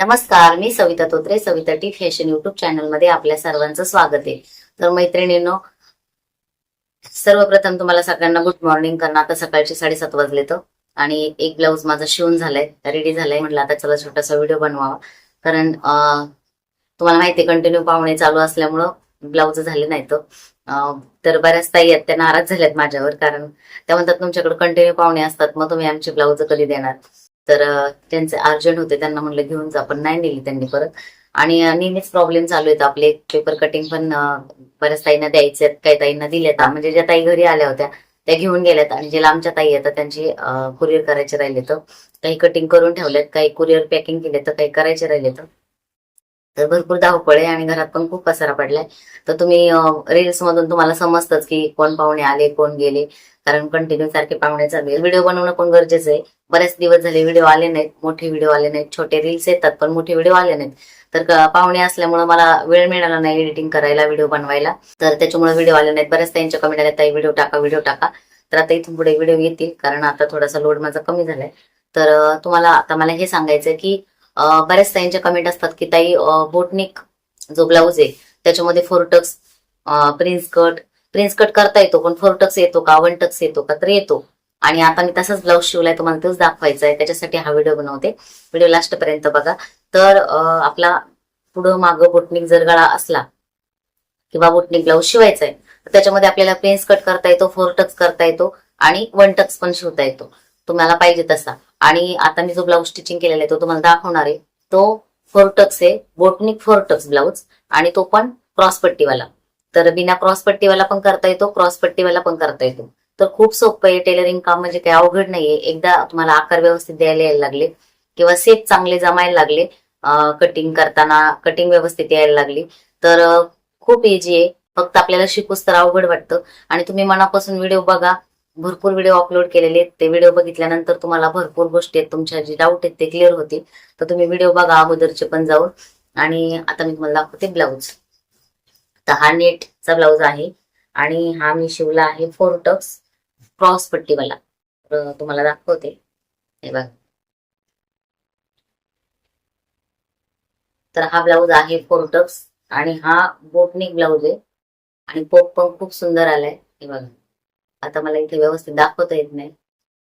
नमस्कार मी Savita Totre Savita T fashion YouTube चॅनलमध्ये आपल्या सर्वांचं स्वागत आहे. तर मैत्रिणींनो सर्वप्रथम तुम्हाला सगळ्यांना गुड मॉर्निंग करणं आता सकाळचे साडेसात वाजले तर. आणि एक ब्लाऊज माझा शिवून झालाय रेडी झालाय म्हटलं आता चला छोटासा व्हिडिओ बनवावा. कारण तुम्हाला माहिती कंटिन्यू पाहुणे चालू असल्यामुळं ब्लाऊज झाले नाही तर बऱ्याच ताई आहेत त्या नाराज झाल्यात माझ्यावर कारण त्या म्हणतात तुमच्याकडे कंटिन्यू पाहुणे असतात मग तुम्ही आमचे ब्लाऊज कधी देणार? तर त्यांचे अर्जंट होते. त्यांना म्हणलं घेऊन जा पण नाही नेली त्यांनी परत. आणि नेहमीच प्रॉब्लेम चालू आहेत. आपले पेपर कटिंग पण बऱ्याच ताईंना द्यायचे आहेत. काही ताईंना दिल्यात म्हणजे ज्या ताई घरी आल्या होत्या त्या घेऊन गेल्यात. आणि जे लांबच्या ताई आहेत त्यांची कुरिअर करायचे राहिले तर. काही कटिंग करून ठेवल्यात. काही कुरिअर पॅकिंग केले तर काही करायचे राहिले तर तर भरपूर धावपळ आहे आणि घरात पण खूप पसारा पडलाय. तर तुम्ही रील्स मधून तुम्हाला समजतच की कोण पाहुणे आले कोण गेले. कारण कंटिन्यू सारखे पाहुणे चालू आहे व्हिडिओ बनवणं पण गरजेचं आहे. बरेच दिवस झाले व्हिडिओ आले नाहीत मोठे व्हिडिओ आले नाहीत छोटे रील्स येतात पण मोठे व्हिडिओ आले नाहीत. तर पाहुणे असल्यामुळे मला वेळ मिळाला नाही एडिटिंग करायला व्हिडिओ बनवायला. तर त्याच्यामुळे व्हिडिओ आले नाहीत. बऱ्याच त्यांच्या कमेंट आल्या ताई व्हिडिओ टाका व्हिडिओ टाका. तर आता इथून पुढे व्हिडिओ येतील. कारण आता थोडासा लोड माझा कमी झालाय. तर तुम्हाला आता मला हे सांगायचं की बऱ्याच ताईंच्या कमेंट असतात की ताई बोटनिक जो ब्लाऊज आहे त्याच्यामध्ये four tucks prince cut prince cut करता येतो पण फोरटक्स येतो का? वन टक्स येतो का? तर येतो. आणि आता मी तसाच ब्लाऊज शिवलाय तुम्हाला तोच दाखवायचा आहे त्याच्यासाठी हा व्हिडिओ बनवते. व्हिडिओ लास्ट पर्यंत बघा. तर आपला पुढं मागं बोटनिक जर गळा असला किंवा बोटनिक ब्लाऊज शिवायचा आहे तर त्याच्यामध्ये आपल्याला प्रिन्स कट करता येतो फोर टक्स करता येतो आणि वन टक्स पण शिवता येतो. तुम्हाला पाहिजे तसा. आणि आता मी जो ब्लाऊज स्टिचिंग केलेला आहे तो तुम्हाला दाखवणार आहे. तो फोर टक्स आहे boat neck four tucks blouse आणि तो पण क्रॉसपट्टीवाला तर बिना क्रॉसपट्टीवाला पण करता येतो क्रॉस पट्टीवाला पण करता येतो. तर खूप सोपं आहे टेलरिंग काम म्हणजे काही अवघड नाहीये. एकदा तुम्हाला आकार व्यवस्थित द्यायला यायला लागले किंवा सेप चांगले जमायला लागले कटिंग करताना कटिंग व्यवस्थित यायला लागली तर खूप इझी आहे. फक्त आपल्याला शिकूच तर अवघड वाटतं. आणि तुम्ही मनापासून व्हिडिओ बघा. भरपूर व्हिडिओ अपलोड केलेले आहेत. ते व्हिडिओ बघितल्यानंतर तुम्हाला भरपूर गोष्टी आहेत. तुमच्या जे डाऊट आहेत ते क्लिअर होतील. तर तुम्ही व्हिडिओ बघा अगोदरचे पण जाऊन. आणि आता मी तुम्हाला दाखवते ब्लाऊज तर हा नेटचा ब्लाऊज आहे. आणि हा मी शिवला आहे फोर टक्स क्रॉस पट्टीवाला. तर तुम्हाला दाखवते. हे बघा. तर हा ब्लाऊज आहे फोर टक्स आणि हा बोटनिक ब्लाऊज आहे. आणि पोक पण खूप सुंदर आलाय. हे बघा. आता मला इथे व्यवस्थित दाखवता येत नाही.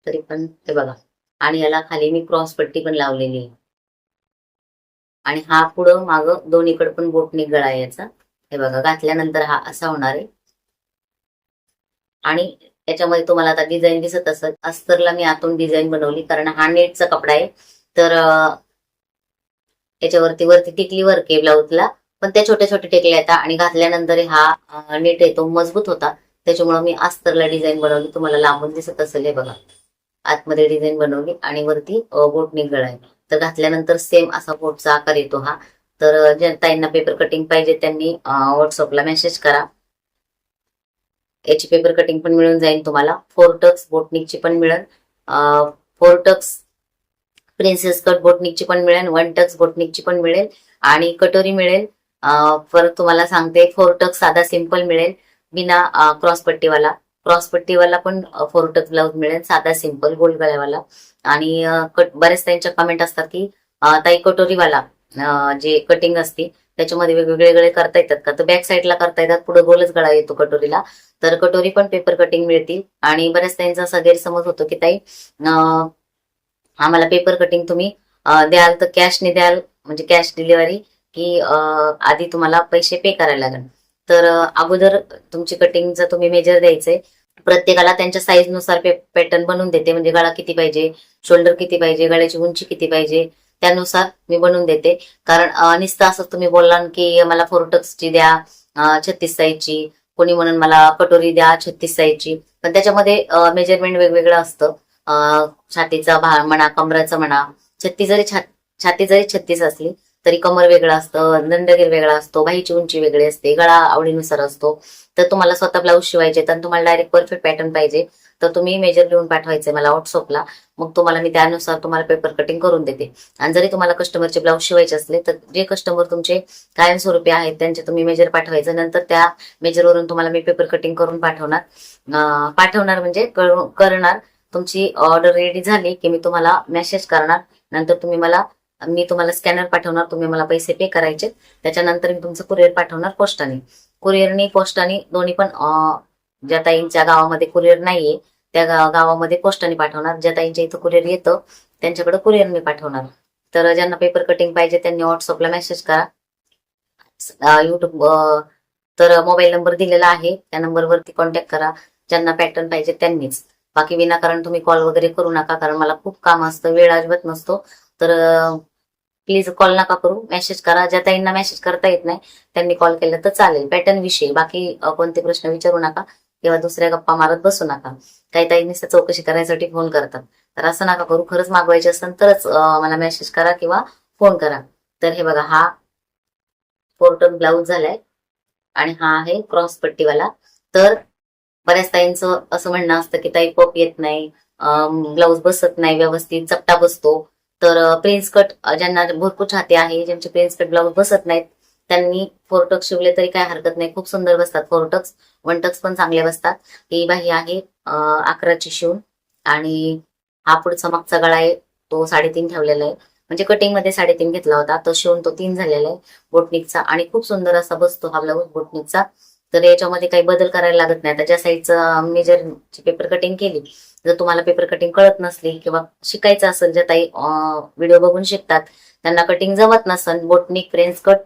तरी पण ते बघा. आणि याला खाली मी क्रॉस पट्टी पण लावलेली आहे. आणि हा पुढं माग दोन्हीकडे पण बोटनिक गळा आहे याचा. हे बघा घातल्यानंतर हा असा होणार आहे. आणि त्याच्यामध्ये तुम्हाला आता डिझाईन दिसत असत अस्तरला मी आतून डिझाईन बनवली. कारण हा नेटचा कपडा आहे. तर त्याच्यावरती याच्यावरती वरती टिकली वर्क आहे ब्लाऊजला पण त्या छोट्या छोट्या टिकल्या येतात आणि घातल्यानंतर हा नीट नेट आहे तो मजबूत होता. त्याच्यामुळे मी अस्तरला डिझाईन बनवली. तुम्हाला लांबून दिसत असेल हे बघा. आतमध्ये डिझाईन बनवली आणि वरती बोट निघळ आहे. तर घातल्यानंतर सेम असा बोटचा आकार येतो हा. तर ज्या ताईंना पेपर कटिंग पाहिजे त्यांनी व्हॉट्सअपला मेसेज करा. याची पेपर कटिंग पण मिळून जाईल तुम्हाला. फोर टक्स बोटनिकची पण मिळेल. फोर टक्स प्रिन्सेस कट बोटनिकची पण मिळेल. वन टक्स बोटनिकची पण मिळेल. आणि कटोरी मिळेल. परत तुम्हाला सांगते फोर टक्स साधा सिंपल मिळेल. बिना क्रॉस पट्टीवाला. क्रॉस पट्टीवाला पण फोर टक्स ब्लाऊज मिळेल. साधा सिंपल गोल गळ्यावाला. आणि कट बरेच त्यांच्या कमेंट असतात की ताई कटोरीवाला जे कटिंग असते त्याच्यामध्ये वेगवेगळे गळे करता येतात का? तर बॅक साईडला करता येतात पुढे गोलच गळा येतो कटोरीला. तर कटोरी पण पेपर कटिंग मिळतील. आणि बऱ्याच त्यांचा असा गैरसमज होतो की ताई आम्हाला पेपर कटिंग तुम्ही द्याल तर कॅशने द्याल म्हणजे कॅश डिलिव्हरी की आधी तुम्हाला पैसे पे करायला लागेल. तर अगोदर तुमची कटिंगचा तुम्ही मेजर द्यायचंय प्रत्येकाला त्यांच्या साईजनुसार पॅटर्न बनवून देते. म्हणजे गळा किती पाहिजे शोल्डर किती पाहिजे गळ्याची उंची किती पाहिजे त्यानुसार मी बनवून देते. कारण अं, असं तुम्ही बोलला की मला फोरटक्सची द्या छत्तीस साईजची कोणी म्हणून मला कटोरी द्या छत्तीस साईजची पण त्याच्यामध्ये मेजरमेंट वेगवेगळं असतं. छातीचा भाग म्हणा कमराचा म्हणा छत्तीस जरी छा छाती जरी छत्तीस असली तरी कमर वेगळं असतं दंडगीर वेगळा असतो बाहीची उंची वेगळी असते गळा आवडीनुसार असतो. तर तुम्हाला स्वतः ब्लाऊज शिवायचे तर तुम्हाला डायरेक्ट परफेक्ट पॅटर्न पाहिजे. तर तुम्ही मेजर लिहून पाठवायचे मला व्हॉट्सअपला मग तुम्हाला मी त्यानुसार तुम्हाला पेपर कटिंग करून देते. आणि जरी तुम्हाला कस्टमरचे ब्लाऊज शिवायचे असले तर जे कस्टमर तुमचे कायमस्वरूपी आहेत त्यांचे तुम्ही मेजर पाठवायचं. नंतर त्या मेजरवरून तुम्हाला मी पेपर कटिंग करून पाठवणार. पाठवणार म्हणजे करणार. तुमची ऑर्डर रेडी झाली की मी तुम्हाला मेसेज करणार. नंतर तुम्ही मला मी तुम्हाला स्कॅनर पाठवणार तुम्ही मला पैसे पे करायचे. त्याच्यानंतर मी तुमचं कुरिअर पाठवणार पोस्टाने. कुरिअरनी पोस्टाने दोन्ही पण ज्या ताईंच्या गावामध्ये कुरिअर नाहीये त्या गावामध्ये पोस्टाने पाठवणार. ज्या ताईंच्या इथं कुरिअर येतं त्यांच्याकडे कुरिअर मी पाठवणार. तर ज्यांना पेपर कटिंग पाहिजे त्यांनी व्हॉट्सअपला मेसेज करा. युट्यूब तर मोबाईल नंबर दिलेला आहे त्या नंबरवरती कॉन्टॅक्ट करा. ज्यांना पॅटर्न पाहिजे त्यांनीच. बाकी विनाकारण तुम्ही कॉल वगैरे करू नका कारण मला खूप काम असतं वेळ अजिबात नसतो. तर प्लीज कॉल नका करू. मेसेज करा. ज्या ताईंना मेसेज करता येत नाही त्यांनी कॉल केला तर चालेल. पॅटर्न विषयी. बाकी कोणते प्रश्न विचारू नका किंवा दुसऱ्या गप्पा मारत बसू नका. काही ताई नुसतं चौकशी करायसाठी फोन करतात. तर असं नका करू. खरंच मागवायचे असेल तरच मला मेसेज करा किंवा फोन करा. तर हे बघा हा फोर्टन ब्लाऊज झालाय आणि हा आहे क्रॉस पट्टीवाला. तर बऱ्याच ताईंचं असं म्हणणं असतं की ताई पप येत नाही. ब्लाऊज बसत नाही. व्यवस्थित चपटा बसतो. तर प्रिन्स कट ज्यांना भरपूर छाती आहे ज्यांचे प्रिन्स कट ब्लाऊज बसत नाहीत त्यांनी फोरटक्स शिवले तरी काय हरकत नाही. खूप सुंदर बसतात फोरटक्स वनटक्स पण चांगले बसतात. ही बाही आहे अकराची शिवून. आणि हा पुढचा मागचा गळा आहे तो साडेतीन ठेवलेला आहे. म्हणजे कटिंगमध्ये साडेतीन घेतला होता. तो शिवून तो तीन झालेला आहे बोटनिकचा आणि खूप सुंदर असा बसतो हा ब्लाऊज बोटनिकचा तर याच्यामध्ये काही बदल करायला लागत नाही. त्याच्या साईडचं मी जर पेपर कटिंग केली जर तुम्हाला पेपर कटिंग कळत नसली किंवा शिकायचं असेल ज्या ताई व्हिडिओ बघून शिकतात त्यांना कटिंग जमत नसेल boat neck French cut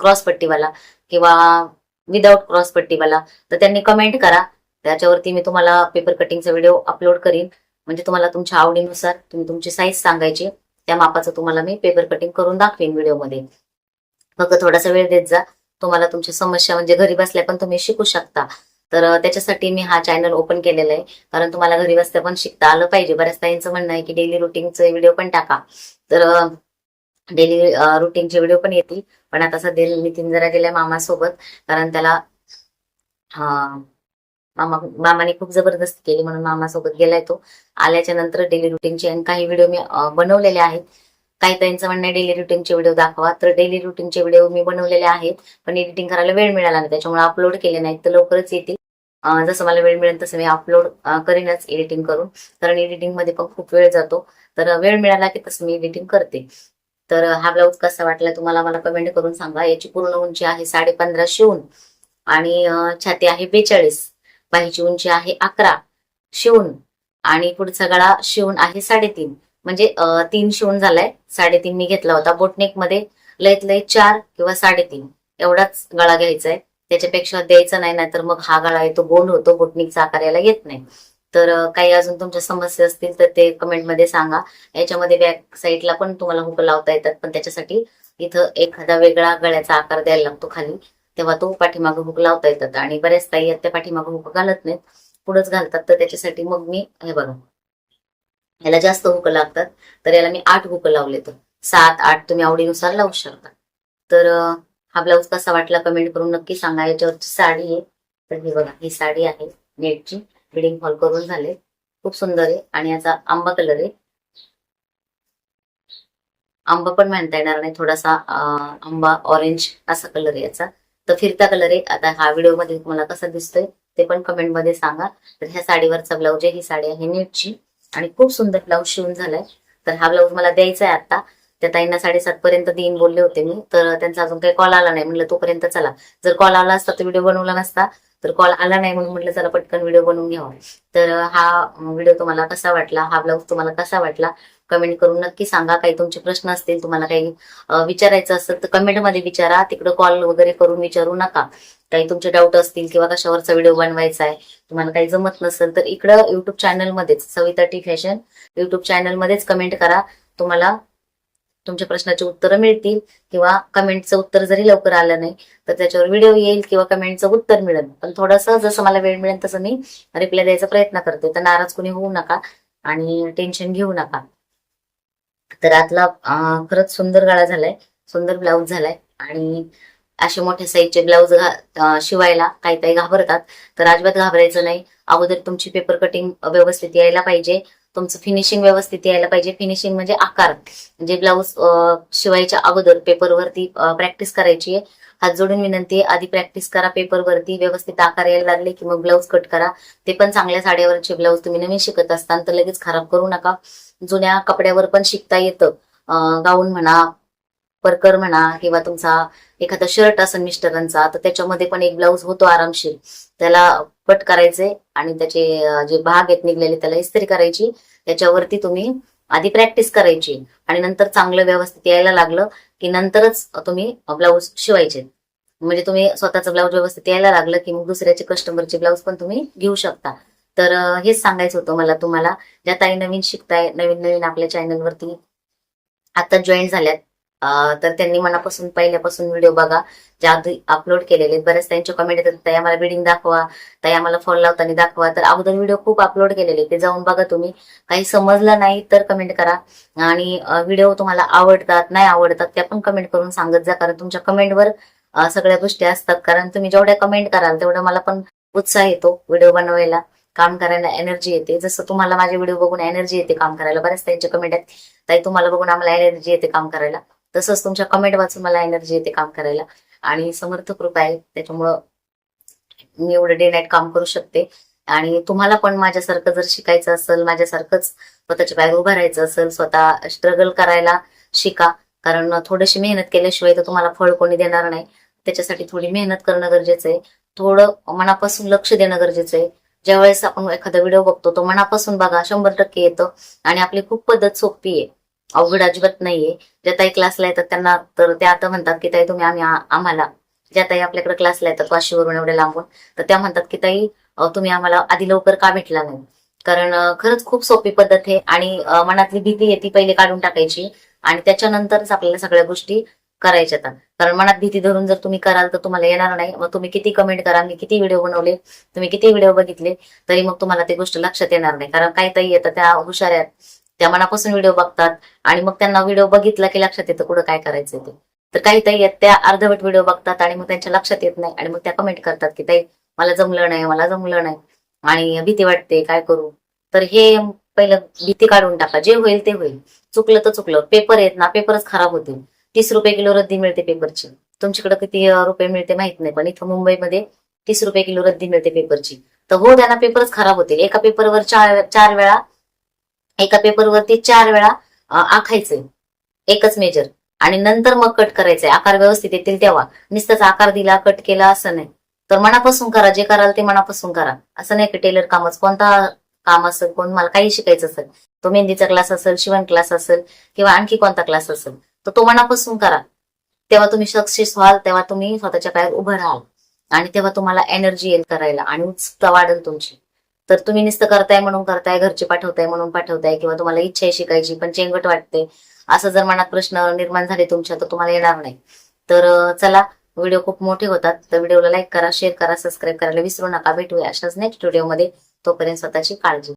cross पट्टीवाला किंवा विदाऊट क्रॉस पट्टीवाला तर त्यांनी कमेंट करा. त्याच्यावरती मी तुम्हाला पेपर कटिंगचा व्हिडिओ अपलोड करीन. म्हणजे तुम्हाला तुमच्या आवडीनुसार तुम्ही तुमची साईज सांगायची. त्या मापाचं तुम्हाला मी पेपर कटिंग करून दाखवेन व्हिडिओमध्ये फक्त थोडासा वेळ देत जा. तुम्हाला तुमची समस्या म्हणजे घरी बसल्या पण तुम्ही शिकू शकता. तर त्याच्यासाठी मी हा चॅनल ओपन केलेला आहे. कारण तुम्हाला घरी बसल्या पण शिकता आलं पाहिजे. बऱ्याच ताईंचं म्हणणं आहे की डेली रुटीनचे व्हिडिओ पण टाका. तर डेली रुटीनचे व्हिडिओ पण येतील. पण आता सध्या नितीन जरा गेल्या मामासोबत. कारण त्याला मामा मामाने खूप जबरदस्ती केली म्हणून मामासोबत गेलाय तो. आल्याच्यानंतर डेली रुटीनचे आणि काही व्हिडिओ मी बनवलेले आहेत. काही ताईंचं म्हणणं आहे डेली रुटीनचे व्हिडिओ दाखवा. तर डेली रुटीनचे व्हिडिओ मी बनवलेले आहेत. पण एडिटिंग करायला वेळ मिळाला नाही. त्याच्यामुळे अपलोड केले नाहीत. तर लवकरच येतील. जसं मला वेळ मिळेल तसं मी अपलोड करीनच एडिटिंग करून. कारण एडिटिंगमध्ये पण खूप वेळ जातो. तर वेळ मिळाला की तसं मी एडिटिंग करते. तर हा ब्लाऊज कसा वाटला तुम्हाला मला कमेंट करून सांगा. याची पूर्ण उंची आहे साडे पंधराशे शिवून आणि छाती आहे बेचाळीस. बाहीची उंची आहे अकरा शिवून आणि पुढचा गळा शिवून आहे साडेतीन. म्हणजे तीन शिवून झालाय. साडेतीन मी घेतला होता. बोटनेकमध्ये लयत लय चार किंवा साडेतीन. एवढाच गळा घ्यायचा आहे त्याच्यापेक्षा द्यायचं नाही नाहीतर मग हा गळा आहे तो होतो बोटनिकचा आकार याला येत नाही. तर काही अजून तुमच्या समस्या असतील तर ते कमेंटमध्ये सांगा. याच्यामध्ये बॅक साईडला पण तुम्हाला हुक लावता येतात पण त्याच्यासाठी इथं एखादा वेगळा गळ्याचा आकार द्यायला लागतो खाली. तेव्हा तो पाठीमागं हुक लावता येतात. आणि बऱ्याच ताई त्या पाठीमागं हुक घालत नाहीत. पुढेच घालतात. तर त्याच्यासाठी मग मी हे बघा. याला जास्त हुक लागतात. तर याला मी आठ हुक लावले तर सात आठ तुम्ही आवडीनुसार लावू शकता. तर हा ब्लाऊज कसा वाटला कमेंट करून नक्की सांगा. याच्यावरची साडी आहे. तर ही बघा ही साडी आहे नेटची. बिडिंग हॉल करून झाले. खूप सुंदर आहे आणि याचा आंबा कलर आहे. आंबा पण म्हणता येणार नाही. थोडासा आंबा ऑरेंज असा कलर आहे याचा. तर फिरता कलर आहे. आता हा व्हिडिओमध्ये तुम्हाला कसा दिसतोय ते पण कमेंटमध्ये सांगा. तर ह्या साडीवरचा ब्लाऊज आहे. ही साडी आहे नेटची. आणि खूप सुंदर ब्लाऊज शिवून झालाय. तर हा ब्लाऊज मला द्यायचा आहे आता. त्या ताईंना साडेसात पर्यंत देईन बोलले होते मी. तर त्यांचा अजून काही कॉल आला नाही. म्हणलं तोपर्यंत चला. जर कॉल आला असता तर व्हिडिओ बनवला नसता. तर कॉल आला नाही म्हणून म्हटलं चला पटकन व्हिडिओ बनवून घ्यावा. तर हा व्हिडिओ तुम्हाला कसा वाटला? हा ब्लाऊज तुम्हाला कसा वाटला? कमेंट करून नक्की सांगा. काही तुमचे प्रश्न असतील तुम्हाला काही विचारायचं असेल तर कमेंटमध्ये विचारा. तिकडे कॉल वगैरे करून विचारू नका. काही तुमचे डाऊट असतील किंवा कशावरचा व्हिडिओ बनवायचा आहे तुम्हाला काही जमत नसेल तर इकडं युट्यूब चॅनलमध्येच सविता टी फॅशन युट्यूब चॅनलमध्येच कमेंट करा. तुम्हाला तुमच्या प्रश्नाची उत्तरं मिळतील किंवा कमेंटचं उत्तर जरी लवकर आलं नाही तर त्याच्यावर व्हिडिओ येईल किंवा कमेंटचं उत्तर मिळेल. पण थोडंसं जसं मला वेळ मिळेल तसं मी रिप्लाय द्यायचा प्रयत्न करते. तर नाराज कोणी होऊ नका आणि टेन्शन घेऊ नका. तर आतला खरंच सुंदर गळा झालाय सुंदर ब्लाऊज झालाय आणि असे मोठ्या साईजचे ब्लाऊज शिवायला काही काही घाबरतात. तर अजिबात घाबरायचं नाही. अगोदर तुमची पेपर कटिंग व्यवस्थित यायला पाहिजे. तुमचं फिनिशिंग व्यवस्थित यायला पाहिजे. फिनिशिंग म्हणजे आकार. म्हणजे ब्लाऊज शिवायच्या अगोदर पेपरवरती प्रॅक्टिस करायची आहे. हात जोडून विनंती आहे. आधी प्रॅक्टिस करा पेपरवरती व्यवस्थित आकार यायला लागले की मग ब्लाऊज कट करा. ते पण चांगल्या साड्यावरचे ब्लाऊज तुम्ही नवीन शिकत असताना तर लगेच खराब करू नका. जुन्या कपड्यावर पण शिकता येतं. गाऊन म्हणा परकर म्हणा किंवा तुमचा एखादा शर्ट असेल मिस्टरांचा तर त्याच्यामध्ये पण एक ब्लाऊज होतो आरामशीर. त्याला कट करायचे आणि त्याचे जे भाग आहेत निघलेले त्याला इस्त्री करायची. त्याच्यावरती तुम्ही आधी प्रॅक्टिस करायची आणि नंतर चांगलं व्यवस्थित यायला लागलं की नंतरच तुम्ही ब्लाऊज शिवायचे. म्हणजे तुम्ही स्वतःचं ब्लाऊज व्यवस्थित यायला लागलं की मग दुसऱ्याचे कस्टमरचे ब्लाऊज पण तुम्ही घेऊ शकता. तर हेच सांगायचं होतं मला तुम्हाला. ज्या ताई नवीन शिकताय नवीन नवीन आपल्या चॅनलवरती आता जॉईन झाल्यात तर त्यांनी मनापासून पहिल्यापासून व्हिडिओ बघा. ज्या आधी अपलोड केलेले बरेच बऱ्याच त्यांचे कमेंट येतात ताई आम्हाला बिडिंग दाखवा. ताई आम्हाला फॉल लावताना दाखवा. तर अगोदर व्हिडिओ खूप अपलोड केलेले ते जाऊन बघा तुम्ही. काही समजलं नाही तर कमेंट करा. आणि व्हिडिओ तुम्हाला आवडतात नाही आवडतात त्या पण कमेंट करून सांगत जा. कारण तुमच्या कमेंटवर सगळ्या गोष्टी असतात. कारण तुम्ही जेवढ्या कमेंट कराल तेवढं मला पण उत्साह येतो व्हिडिओ बनवायला. काम करायला एनर्जी येते. जसं तुम्हाला माझे व्हिडिओ बघून एनर्जी येते काम करायला. बऱ्याच त्यांचे कमेंट आहेत ताई तुम्हाला बघून आम्हाला एनर्जी येते काम करायला. तसंच तुमच्या कमेंट वाचून मला एनर्जी येते काम करायला. आणि समर्थ कृपा आहे त्याच्यामुळं मी एवढं डे नाईट काम करू शकते. आणि तुम्हाला पण माझ्यासारखं जर शिकायचं असेल माझ्यासारखंच स्वतःच्या पायावर उभं राहायचं असेल स्वतः स्ट्रगल करायला शिका. कारण थोडीशी मेहनत केल्याशिवाय तर तुम्हाला फळ कोणी देणार नाही. त्याच्यासाठी थोडी मेहनत करणं गरजेचं आहे. थोडं मनापासून लक्ष देणं गरजेचं आहे. ज्यावेळेस आपण एखादा व्हिडिओ बघतो तो मनापासून बघा शंभर टक्के येतं. आणि आपली खूप पद्धत सोपी आहे. अवघड अजिबात नाहीये. ज्या ताई क्लासला येतात त्यांना तर त्या आता म्हणतात की ताई तुम्ही आम्ही आम्हाला ज्या ताई आपल्याकडे क्लासला येतात वाशीवरून एवढ्या लांबून तर त्या म्हणतात की ताई तुम्ही आम्हाला आधी लवकर का भेटला नाही? कारण खरंच खूप सोपी पद्धत आहे आणि मनातली भीती आहे ती पहिले काढून टाकायची आणि त्याच्यानंतरच आपल्याला सगळ्या गोष्टी करायच्या आता कारण मनात भीती धरून जर तुम्ही कराल तर तुम्हाला येणार नाही. मग तुम्ही किती कमेंट करा मी किती व्हिडिओ बनवले तुम्ही किती व्हिडिओ बघितले तरी मग तुम्हाला ती गोष्ट लक्षात येणार नाही. कारण काही ताई येतात त्या हुशार आहेत. त्या मनापासून व्हिडिओ बघतात आणि मग त्यांना व्हिडिओ बघितला की लक्षात येतं कुठं काय करायचं ते. तर काही ताई त्या अर्धवट व्हिडिओ बघतात आणि मग त्यांच्या लक्षात येत नाही आणि मग त्या कमेंट करतात की ताई मला जमलं नाही मला जमलं नाही आणि भीती वाटते काय करू? तर हे पहिलं भीती काढून टाका. जे होईल ते होईल. चुकलं तर चुकलं. पेपर आहेत ना पेपरच खराब होतील. तीस रुपये किलो रद्दी मिळते पेपरची. तुमच्याकडे किती रुपये मिळते माहीत नाही पण इथं मुंबईमध्ये तीस रुपये किलो रद्दी मिळते पेपरची. तर हो त्यांना पेपरच खराब होतील. एका पेपरवर चार चार वेळा एका पेपरवरती चार वेळा आखायचंय. एकच मेजर आणि नंतर मग कट करायचंय. आकार व्यवस्थित येतील तेव्हा. नुसताच आकार दिला कट केला असं नाही. तर मनापासून करा. जे कराल ते मनापासून करा. असं नाही की टेलर कामच. कोणता काम असेल कोण मला काही शिकायचं असेल. तो मेहंदीचा क्लास असेल शिवण क्लास असेल किंवा आणखी कोणता क्लास असेल. तर तो मनापासून करा. तेव्हा तुम्ही सक्सेस व्हाल तेव्हा तुम्ही स्वतःच्या पायावर उभं राहाल. आणि तेव्हा तुम्हाला एनर्जी येईल करायला. आणि उत्सुकता वाढेल तुमची. तर तुम्ही नुसतं करताय म्हणून करताय घरचे पाठवताय म्हणून पाठवताय किंवा तुम्हाला इच्छा आहे शिकायची पण चेंगट वाटते. असं जर मनात प्रश्न निर्माण झाले तुमच्या तर तुम्हाला येणार नाही. तर चला व्हिडिओ खूप मोठे होतात. तर व्हिडिओला लाईक करा शेअर करा सबस्क्राईब करायला विसरू नका. भेटूया अशाच नेक्स्ट व्हिडिओमध्ये तोपर्यंत स्वतःची काळजी